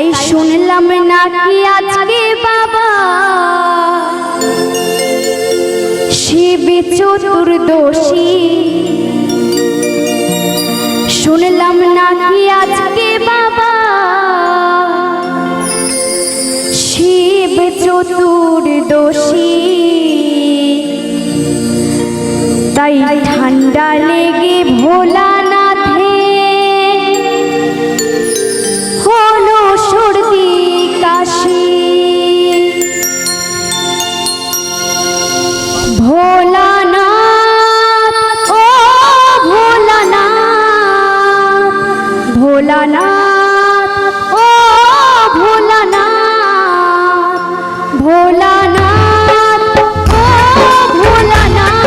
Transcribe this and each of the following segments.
নাকি আজকে বাবা? শিব চতুর্দশী। শুনলাম নাকি আজকে বাবা? শিব চতুর্দশী। তাই ঠান্ডা লেগে ভোলানাথে ভোলানাথ, ও ভোলানাথ ভোলানাথ, ও ভোলানাথ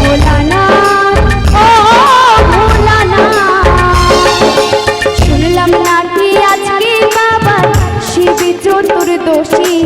ভোলানাথ, ও ভোলানাথ। শুনলাম নাকি আজকে বাবা শিব চতুর্দশী